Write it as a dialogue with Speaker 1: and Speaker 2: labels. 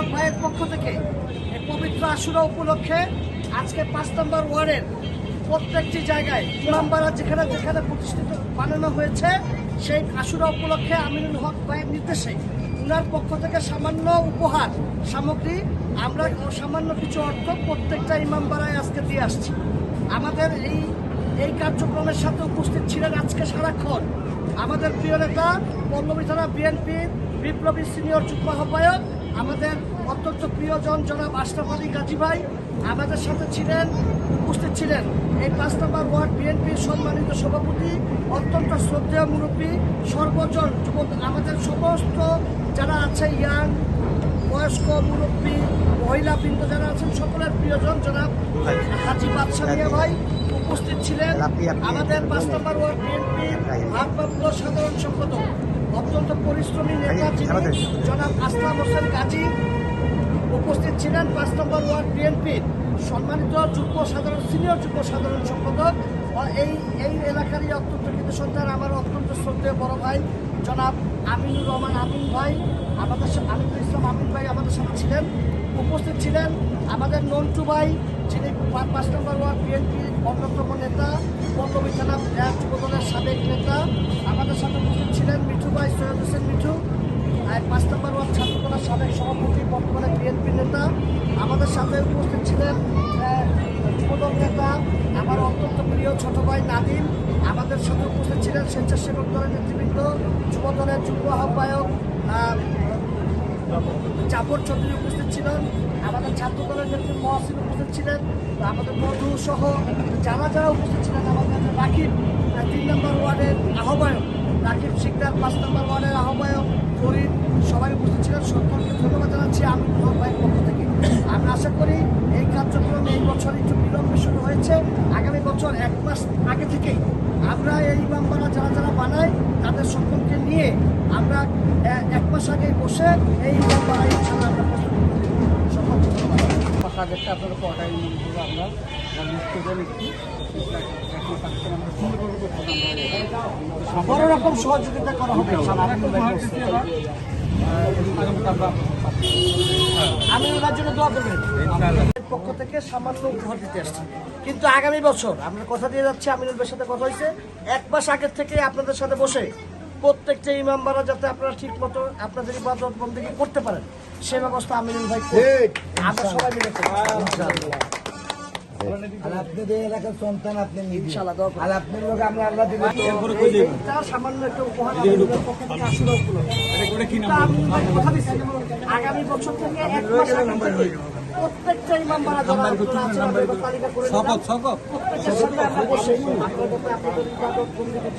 Speaker 1: হক ভাইয়ের পক্ষ থেকে এই পবিত্র আশুরা উপলক্ষে আজকে পাঁচ নম্বর ওয়ার্ডের প্রত্যেকটি জায়গায় ইমামবাড়া যেখানে যেখানে প্রতিষ্ঠিত বানানো হয়েছে, সেই আশুরা উপলক্ষে আমিনুল হক ভাইয়ের নির্দেশে উনার পক্ষ থেকে সামান্য উপহার, সামগ্রী আমরা সামান্য কিছু অর্থ প্রত্যেকটা ইমামবাড়ায় আজকে দিয়ে আসছি। আমাদের এই এই কার্যক্রমের সাথে উপস্থিত ছিলেন আজকে সারাক্ষণ আমাদের প্রিয় নেতা, পল্লবী থানা বিএনপির বিপ্লবী সিনিয়র যুগ্ম আহ্বায়ক আমাদের অত্যন্ত প্রিয়জন জনাব আশরাফ আলী গাজী ভাই। আমাদের সাথে ছিলেন, উপস্থিত ছিলেন এই পাঁচ নম্বর ওয়ার্ড বিএনপির সম্মানিত সভাপতি, অত্যন্ত শ্রদ্ধেয় মুরব্বী, সর্বজন আমাদের সমস্ত যারা আছে ইয়াং বয়স্ক মুরব্বী মহিলা বৃন্দ যারা আছেন সকলের প্রিয়জন জনাব হাজি বাদশাহ ভাই উপস্থিত ছিলেন। আমাদের পাঁচ নম্বর ওয়ার্ড বিএনপির ভারপ্রাপ্ত সাধারণ সম্পাদক অত্যন্ত পরিশ্রমী নেতা জনাব আসলাম হোসেন গাজী উপস্থিত ছিলেন পাঁচ নম্বর ওয়ার্ড বিএনপির সম্মানিত যুগ্ম সাধারণ, সিনিয়র যুগ্ম সাধারণ সম্পাদক এই এই এলাকারই অত্যন্ত কিন্তু সন্তান, আমার অত্যন্ত শ্রদ্ধেয় বড় ভাই, জনাব আমিনুর রহমান আমিন ভাই, আমাদের আমিনুল ইসলাম আমিন ভাই আমাদের সাথে ছিলেন, উপস্থিত ছিলেন আমাদের নন্টু ভাই, যিনি পাঁচ নম্বর ওয়ার্ড বিএনপির অন্যতম নেতা, পল্লবী থানা যুবদলের সাবেক নেতা, আমাদের সাথে উপস্থিত ছিলেন মিঠু ভাই, সৈয়দ হোসেন মিঠু, আর পাঁচ নম্বর ওয়ার্ড সাবেক সভাপতি বর্তমানে বিএনপি নেতা। আমাদের সাথে উপস্থিত ছিলেন যুবদল নেতা আমার অত্যন্ত প্রিয় ছোট ভাই নাদিম। আমাদের সাথে উপস্থিত ছিলেন স্বেচ্ছাসেবক দলের নেতৃবৃন্দ যুবদলের যুগ্ম আহ্বায়ক আহ, জাফর চৌধুরী উপস্থিত ছিলেন। আমাদের ছাত্র দলের নেত্রী মহাসিন উপস্থিত ছিলেন। আমাদের মধু সহ যারা যারা উপস্থিত ছিলেন আমাদের রাকিব তিন নম্বর ওয়ার্ডের আহ্বায়ক। রাকিব শিকদার পাঁচ নম্বর ওয়ার্ডের আহ্বায়ক ফরিদ ধন্যবাদ জানাচ্ছি আমি ভাইয়ের পক্ষ থেকে। আমরা আশা করি এই কার্যক্রম এই বছর একটু বিলম্বে শুরু হয়েছে। আগামী বছর এক মাস আগে থেকেই আমরা এই ইমামবাড়া যারা যারা বানাই তাদের সকলকে নিয়ে আমরা এক মাস আগে বসে এই ইমামবাড়া ইনশাল্লাহ আমরা
Speaker 2: আপনারা অর্ডার আমরা।
Speaker 1: বড় রকম সহযোগিতা করা হবে। আমি ওনার জন্য দোয়া করবেন। পক্ষ থেকে সামান্য উপহার দিতে আসছি কিন্তু আগামী বছর আমরা কথা দিয়ে যাচ্ছি আমিনুল সাথে কথা হয়েছে। এক মাস আগের থেকে আপনাদের সাথে বসে প্রত্যেকটা ইমামবারা যাতে আপনারা ঠিক মতো আপনাদের ইবাদত বন্দী করতে পারেন সে ব্যবস্থা আমিনুল ভাই। আমরা সবাই মিলে।
Speaker 3: আর আপনাদের এলাকার সন্তান আপনি
Speaker 1: ইনশাআল্লাহ।
Speaker 3: আর আপনার লোক আমরা আল্লাহ
Speaker 1: সামান্য একটা উপহার আপনাদের পক্ষ থেকে আসলে উপলক্ষে। তা আমি কথা দিচ্ছি, আগামী বছর থেকে এক মাস আগে থেকে প্রত্যেকটা ইমাম বাড়া যারা আপনারা তালিকা করে দিলাম। প্রত্যেকের সাথে আমরা বসে আপনাদের আপনাদের ইবাদত বন্দেগী